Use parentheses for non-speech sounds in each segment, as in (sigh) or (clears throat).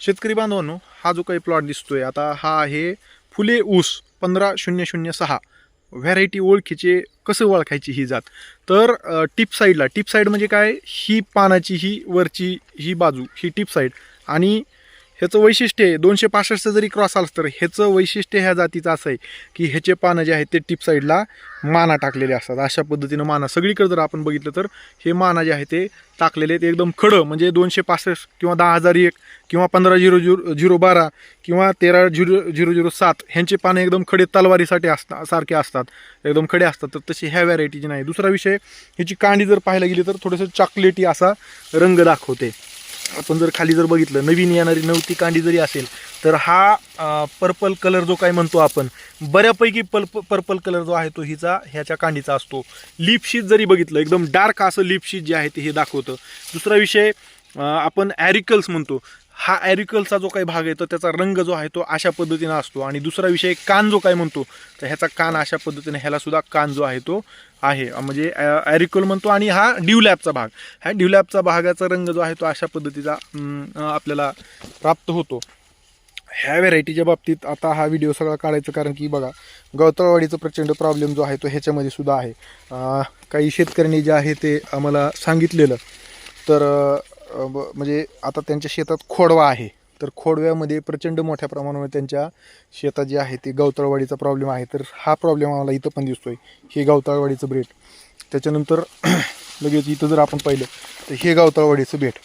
शेतकरी बांधवांनो हा जो काही प्लॉट दिसतोय आता हा आहे फुले ऊस पंधरा शून्य शून्य सहा. व्हॅरायटी ओळखीचे कसं ओळखायची ही जात? तर टिप साईडला टिप साईड म्हणजे काय? ही पानाची ही वरची ही बाजू ही टिप साईड आणि ह्याचं वैशिष्ट्य आहे दोनशे पासष्टचं जरी क्रॉस आलं तर ह्याचं वैशिष्ट्य ह्या जातीचं असं आहे की ह्याचे पानं जे आहेत ते टिप साईडला माना टाकलेले असतात. अशा पद्धतीनं माना. सगळीकडे जर आपण बघितलं तर हे माना जे आहे ते टाकलेले आहेत. एकदम खडं म्हणजे दोनशे पासष्ट किंवा दहा हजार एक किंवा पंधरा झिरो झिरो झिरो बारा किंवा तेरा झिरो झिरो झिरो सात ह्यांचे पानं एकदम खडे तलवारीसाठी असतात सारखे असतात. एकदम खडे असतात. तर तशी ह्या व्हरायटीची नाही. दुसरा विषय ह्याची कांडी जर पाहायला गेली तर थोडंसं चॉकलेटी असा रंग दाखवते. आपण जर खाली जर बघितलं नवीन येणारी नवती कांडी जरी असेल तर हा पर्पल कलर जो काय म्हणतो आपण बऱ्यापैकी पल्प पर्पल कलर जो आहे तो हिचा ह्याच्या कांडीचा असतो. लिपशीत जरी बघितलं एकदम डार्क असं लिपशीत जे आहे ते हे दाखवतं. दुसरा विषय आपण ॲरिकल्स म्हणतो. हा ॲरिकलचा जो काही भाग आहे तर त्याचा रंग जो आहे तो अशा पद्धतीनं असतो. आणि दुसरा विषय कान जो काय म्हणतो तर ह्याचा कान अशा पद्धतीने ह्यालासुद्धा कान जो आहे तो आहे. म्हणजे ॲरिकल म्हणतो आणि हा ड्यूलॅपचा भाग. ह्या ड्यूलॅपचा भागाचा रंग जो आहे तो अशा पद्धतीचा आपल्याला प्राप्त होतो. ह्या व्हेरायटीच्या बाबतीत आता हा व्हिडिओ सगळा काढायचं कारण की बघा गवतळवाडीचा प्रचंड प्रॉब्लेम जो आहे तो ह्याच्यामध्ये सुद्धा आहे. काही शेतकऱ्यांनी जे आहे ते आम्हाला सांगितलेलं. तर म्हणजे आता त्यांच्या शेतात खोडवा आहे. तर खोडव्यामध्ये प्रचंड मोठ्या प्रमाणावर त्यांच्या शेतात जे आहे ते गवताळवाडीचा प्रॉब्लेम आहे. तर हा प्रॉब्लेम आम्हाला इथं पण दिसतोय. हे गवताळवाडीचं बेट त्याच्यानंतर (clears throat) लगेच इथं जर आपण पाहिलं तर हे गवताळवाडीचं बेट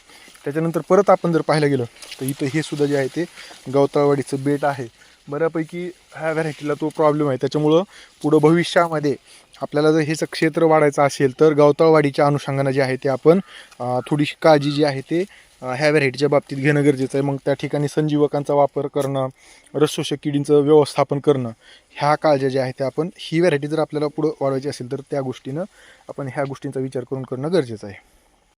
त्याच्यानंतर परत आपण जर पाहायला गेलं तर इथं हे सुद्धा जे आहे ते गवताळवाडीचं बेट आहे. बऱ्यापैकी ह्या व्हरायटीला तो प्रॉब्लेम आहे. त्याच्यामुळं पुढं भविष्यामध्ये आपल्याला जर हेचं क्षेत्र वाढायचं असेल तर गवताळवाडीच्या अनुषंगानं जे आहे ते आपण थोडीशी काळजी जी आहे ते ह्या व्हरायटीच्या बाबतीत घेणं गरजेचं आहे. मग त्या ठिकाणी संजीवकांचा वापर करणं रसशोषक किडींचं व्यवस्थापन करणं ह्या काळज्या ज्या आहेत त्या आपण ही व्हरायटी जर आपल्याला पुढं वाढवायची असेल तर त्या गोष्टीनं आपण ह्या गोष्टींचा विचार करून करणं गरजेचं आहे.